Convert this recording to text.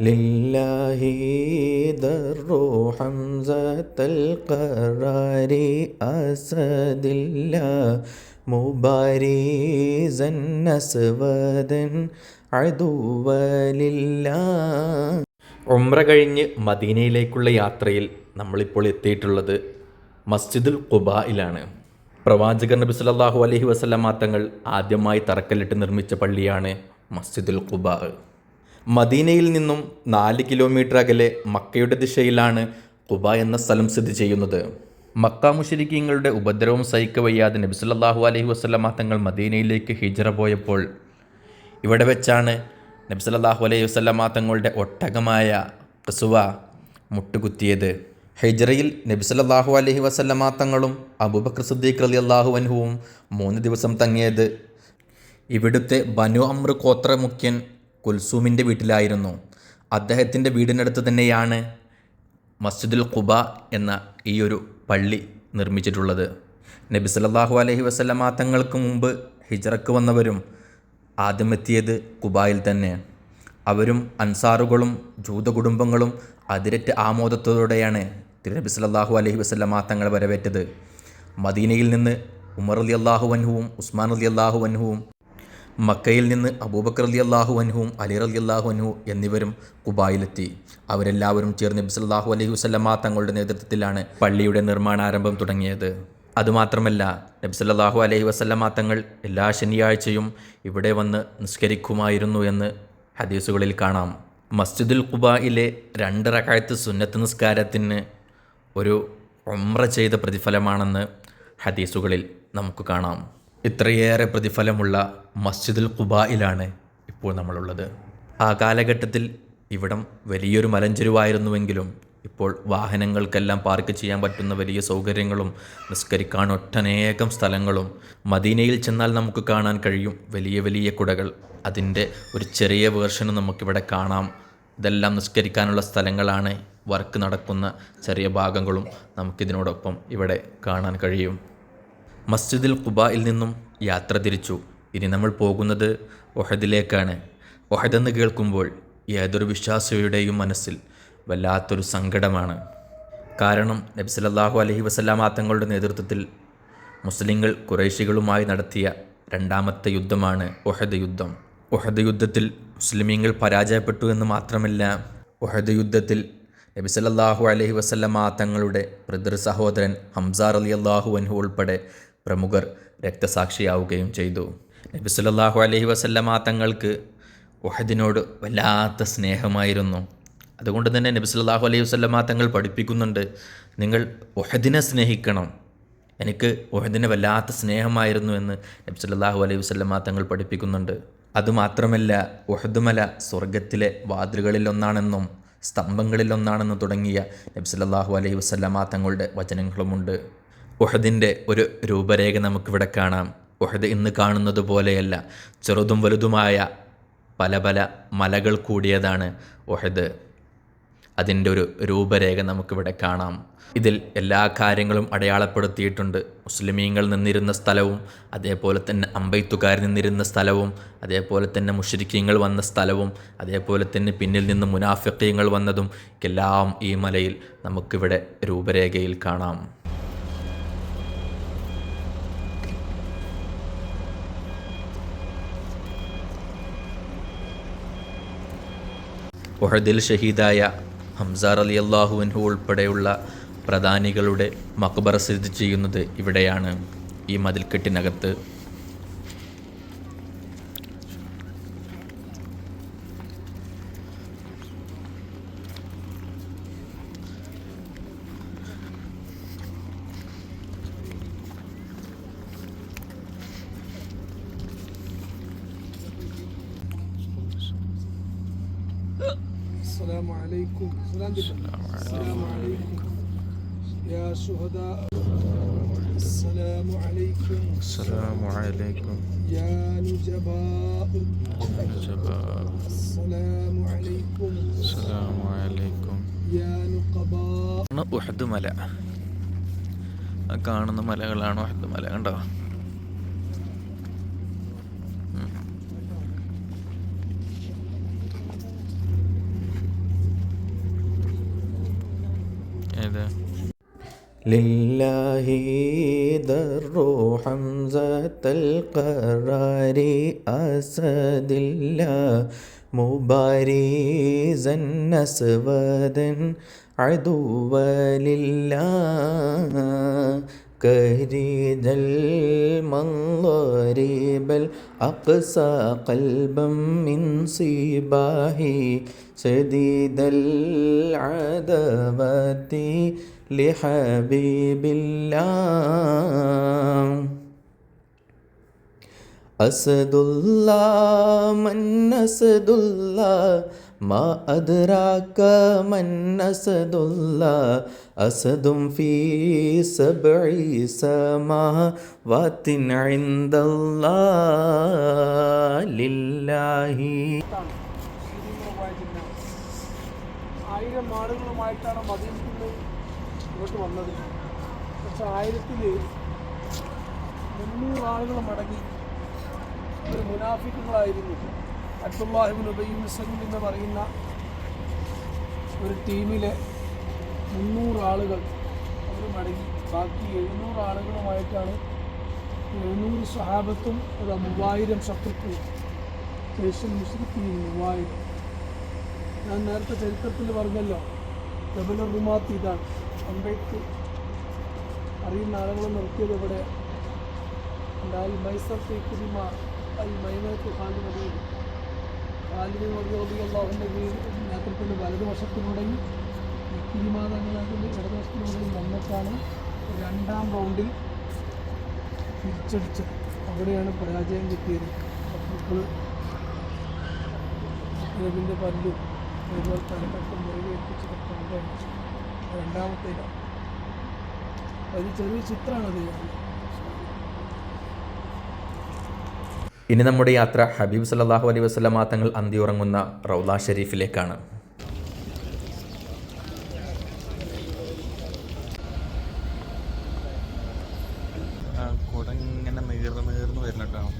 لله در حمزة القرار أسد الله مبارزا أسودا عدو لله ഉംറ കഴിഞ്ഞ് മദീനയിലേക്കുള്ള യാത്രയിൽ നമ്മളിപ്പോൾ എത്തിയിട്ടുള്ളത് മസ്ജിദുൽ ഖുബായിലാണ് പ്രവാചകർ നബി സല്ലല്ലാഹു അലൈഹി വസല്ലമ തങ്ങൾ ആദ്യമായി തറക്കല്ലിട്ട് നിർമ്മിച്ച പള്ളിയാണ് മസ്ജിദുൽ ഖുബാ മദീനയിൽ നിന്നും നാല് കിലോമീറ്റർ അകലെ മക്കയുടെ ദിശയിലാണ് കുബ എന്ന സ്ഥലം സ്ഥിതി ചെയ്യുന്നത്. മക്ക മുഷരിക്കീങ്ങളുടെ ഉപദ്രവം സഹിക്കവയ്യാതെ നബി സല്ലല്ലാഹു അലൈഹി വസല്ലമ തങ്ങൾ മദീനയിലേക്ക് ഹിജറ പോയപ്പോൾ ഇവിടെ വെച്ചാണ് നബി സല്ലല്ലാഹു അലൈഹി വസ്ലമ തങ്ങളുടെ ഒട്ടകമായ കസുവ മുട്ടുകുത്തിയത്. ഹിജ്റയിൽ നബി സല്ലല്ലാഹു അലൈഹി വസല്ലമ തങ്ങളും അബൂബക്കർ സിദ്ദീഖ് റളിയല്ലാഹു അൻഹുവും മൂന്ന് ദിവസം തങ്ങിയത്. ഇവിടുത്തെ ബനു അമ്ര കോത്ര മുഖ്യൻ കുൽസൂമിന്റെ വീട്ടിലായിരുന്നു. അദ്ദേഹത്തിന്റെ വീടിനടുത്ത് തന്നെയാണ് മസ്ജിദുൽ ഖുബ എന്ന ഈ ഒരു പള്ളി നിർമ്മിച്ചിട്ടുള്ളത്. നബി സല്ലല്ലാഹു അലൈഹി വസല്ലമ തങ്ങൾക്ക് മുമ്പ് ഹിജറക്ക് വന്നവരും ആദ്യം എത്തിയത് കുബായിൽ തന്നെ. അവരും അൻസാറുകളും ജൂത കുടുംബങ്ങളും അതിരറ്റ് ആമോദത്തോടെയാണ് തിരുനബി സല്ലല്ലാഹു അലൈഹി വസല്ലമ തങ്ങൾ വരവേറ്റത്. മദീനയിൽ നിന്ന് ഉമർ അലി അള്ളാഹു അൻഹുവും ഉസ്മാൻ അലി അള്ളാഹു അൻഹുവും മക്കയിൽ നിന്ന് അബൂബക്കർ അലി അള്ളാഹു അൻഹുവും അലി അലി അള്ളാഹു അൻഹു എന്നിവരും കുബായിലെത്തി. അവരെല്ലാവരും ചേർന്ന് അള്ളാഹു അലൈഹി വസല്ലമ തങ്ങളുടെ നേതൃത്വത്തിലാണ് പള്ളിയുടെ നിർമ്മാണാരംഭം തുടങ്ങിയത്. അതുമാത്രമല്ല നബി സല്ലല്ലാഹു അലൈഹി വസല്ലമ തങ്ങൾ എല്ലാ ശനിയാഴ്ചയും ഇവിടെ വന്ന് നിസ്കരിക്കുമായിരുന്നു എന്ന് ഹദീസുകളിൽ കാണാം. മസ്ജിദുൽ കുബായിലെ രണ്ട് റക്കായത്ത് സുന്നത്ത് നിസ്കാരത്തിന് ഒരു ഒമ്ര ചെയ്ത പ്രതിഫലമാണെന്ന് ഹദീസുകളിൽ നമുക്ക് കാണാം. ഇത്രയേറെ പ്രതിഫലമുള്ള മസ്ജിദുൽ ഖുബായിലാണ് ഇപ്പോൾ നമ്മളുള്ളത്. ആ കാലഘട്ടത്തിൽ ഇവിടം വലിയൊരു മലഞ്ചെരുവായിരുന്നുവെങ്കിലും ഇപ്പോൾ വാഹനങ്ങൾക്കെല്ലാം പാർക്ക് ചെയ്യാൻ പറ്റുന്ന വലിയ സൗകര്യങ്ങളും നിസ്കരിക്കാൻ ഒട്ടനേകം സ്ഥലങ്ങളും മദീനയിൽ ചെന്നാൽ നമുക്ക് കാണാൻ കഴിയും വലിയ വലിയ കുടകൾ. അതിന്റെ ഒരു ചെറിയ വേർഷനും നമുക്കിവിടെ കാണാം. ഇതെല്ലാം നിസ്കരിക്കാനുള്ള സ്ഥലങ്ങളാണ്. വർക്ക് നടക്കുന്ന ചെറിയ ഭാഗങ്ങളും നമുക്കിതിനോടൊപ്പം ഇവിടെ കാണാൻ കഴിയും. മസ്ജിദുൽ ഖുബായിൽ നിന്നും യാത്ര തിരിച്ചു. ഇനി നമ്മൾ പോകുന്നത് ഒഹദിലേക്കാണ് ഒഹദെന്ന് കേൾക്കുമ്പോൾ ഏതൊരു വിശ്വാസിയുടെയും മനസ്സിൽ വല്ലാത്തൊരു സങ്കടമാണ്. കാരണം നബി സല്ലല്ലാഹു അലൈഹി വസല്ലമ തങ്ങളുടെ നേതൃത്വത്തിൽ മുസ്ലിങ്ങൾ കുറേശികളുമായി നടത്തിയ രണ്ടാമത്തെ യുദ്ധമാണ് ഒഹദ് യുദ്ധം. ഒഹദ് യുദ്ധത്തിൽ മുസ്ലിമീങ്ങൾ പരാജയപ്പെട്ടു എന്ന് മാത്രമല്ല ഒഹദ് യുദ്ധത്തിൽ നബി സല്ലല്ലാഹു അലൈഹി വസല്ലമ തങ്ങളുടെ പിതൃ സഹോദരൻ ഹംസാർ അലി അള്ളാഹു അൻഹു ഉൾപ്പെടെ പ്രമുഖർ രക്തസാക്ഷിയാവുകയും ചെയ്തു. നബി സല്ലല്ലാഹു അലൈഹി വസല്ലമ തങ്ങൾക്ക് ഒഹദിനോട് വല്ലാത്ത സ്നേഹമായിരുന്നു. അതുകൊണ്ട് തന്നെ നബി സല്ലല്ലാഹു അലൈഹി വസല്ലമ തങ്ങൾ പഠിപ്പിക്കുന്നുണ്ട് നിങ്ങൾ ഒഹദിനെ സ്നേഹിക്കണം. എനിക്ക് ഒഹദിനെ വല്ലാത്ത സ്നേഹമായിരുന്നു എന്ന് നബി സല്ലല്ലാഹു അലൈഹി വസല്ലമ തങ്ങൾ പഠിപ്പിക്കുന്നുണ്ട്. അതുമാത്രമല്ല ഒഹദുമല സ്വർഗത്തിലെ വാതിലുകളിലൊന്നാണെന്നും സ്തംഭങ്ങളിലൊന്നാണെന്നും തുടങ്ങിയ നബി സല്ലല്ലാഹു അലൈഹി വസല്ലമ തങ്ങളുടെ വചനങ്ങളുമുണ്ട്. ഒഹദിന്റെ ഒരു രൂപരേഖ നമുക്കിവിടെ കാണാം. ഉഹദ് ഇന്ന് കാണുന്നത് പോലെയല്ല ചെറുതും വലുതുമായ പല പല മലകൾ കൂടിയതാണ് ഉഹദ്. അതിന്റെ ഒരു രൂപരേഖ നമുക്കിവിടെ കാണാം. ഇതിൽ എല്ലാ കാര്യങ്ങളും അടയാളപ്പെടുത്തിയിട്ടുണ്ട്. മുസ്ലിമീങ്ങൾ നിന്നിരുന്ന സ്ഥലവും അതേപോലെ തന്നെ അമ്പയ്ത്തുകാർ നിന്നിരുന്ന സ്ഥലവും അതേപോലെ തന്നെ മുഷരിക്കീങ്ങൾ വന്ന സ്ഥലവും അതേപോലെ തന്നെ പിന്നിൽ നിന്ന് മുനാഫിക്കീങ്ങൾ വന്നതും എല്ലാം ഈ മലയിൽ നമുക്കിവിടെ രൂപരേഖയിൽ കാണാം. ഒഹദിൽ ഷഹീദായ ഹംസാർ അലി അള്ളാഹുവിൻഹു ഉൾപ്പെടെയുള്ള പ്രധാനികളുടെ മക്ബറ സ്ഥിതി ചെയ്യുന്നത് ഇവിടെയാണ്. ഈ മതിൽക്കെട്ടിനകത്ത് السلام عليكم سلام بالله السلام عليكم يا شهداء السلام عليكم السلام عليكم يا نجباء السلام عليكم السلام عليكم يا نقباء ഉഹദ് മല ആ കാണുന്ന മലകളാണ് ഉഹദ് മല കണ്ടോ لله در حمزة القرار أسد الله مبارزا أسودا عدوا لله كريد المنظر بل أقسى قلبا من صباه شديد العداوة لحبيب الله أسد الله من أسد الله ما أدراك من أسد الله أسد في سبع سماوات عند الله لله ആയിരം ആളുകളുമായിട്ടാണ് മദീനത്തിൽ നിന്ന് ഇങ്ങോട്ട് വന്നത്. പക്ഷെ ആയിരത്തിൽ മുന്നൂറ് ആളുകൾ മടങ്ങി. ഒരു മുനാഫിക്കുകളായിരുന്നു. അബ്ദുല്ലാഹിബിൻ ഉബൈബിൻ സലീം എന്ന് പറയുന്ന ഒരു ടീമിലെ മുന്നൂറ് ആളുകൾ അവർ മടങ്ങി. ബാക്കി എഴുന്നൂറ് ആളുകളുമായിട്ടാണ് എഴുന്നൂറ് സഹാബത്തും ഒരു മൂവായിരം ശത്രുക്കളും ശേഷം മുസ്ലിം മൂവായിരം. ഞാൻ നേരത്തെ ചരിത്രത്തിൽ പറഞ്ഞല്ലോ ജബൽ റുമാത്ത് ഇതാണ്. അമ്പേക്ക് അറിയുന്ന ആളുകളെ നിർത്തിയത് ഇവിടെ ഉണ്ടായി മൈസർ തേക്കുരിമ അൽ മൈമത്ത് ഖാലി നബീൽ ഖാലിദ് നബി അള്ളാഹുന്റെ നേതൃത്വത്തിൽ വലതുവശത്തിലൂടെയും ഇക്കിരിമ തങ്ങളുടെ ഇടതുവശത്തിലൂടെയും വന്നിട്ടാണ് രണ്ടാം റൗണ്ടിൽ തിരിച്ചടിച്ചത് അവിടെയാണ് പരാജയം കിട്ടിയത് അപ്പോൾ പല്ലും അതുപോലെ തലക്കൊക്കെ മുറിവേൽപ്പിച്ചതൊക്കെ രണ്ടാമത്തേലാണ് ഒരു ചെറിയ ചിത്രമാണത് ഇനി നമ്മുടെ യാത്ര ഹബീബ് സല്ലാഹു അലൈഹി വസ്ലമാ തങ്ങൾ അന്തിയുറങ്ങുന്ന റൗദ ഷെരീഫിലേക്കാണ്. വരുന്നുണ്ടാവും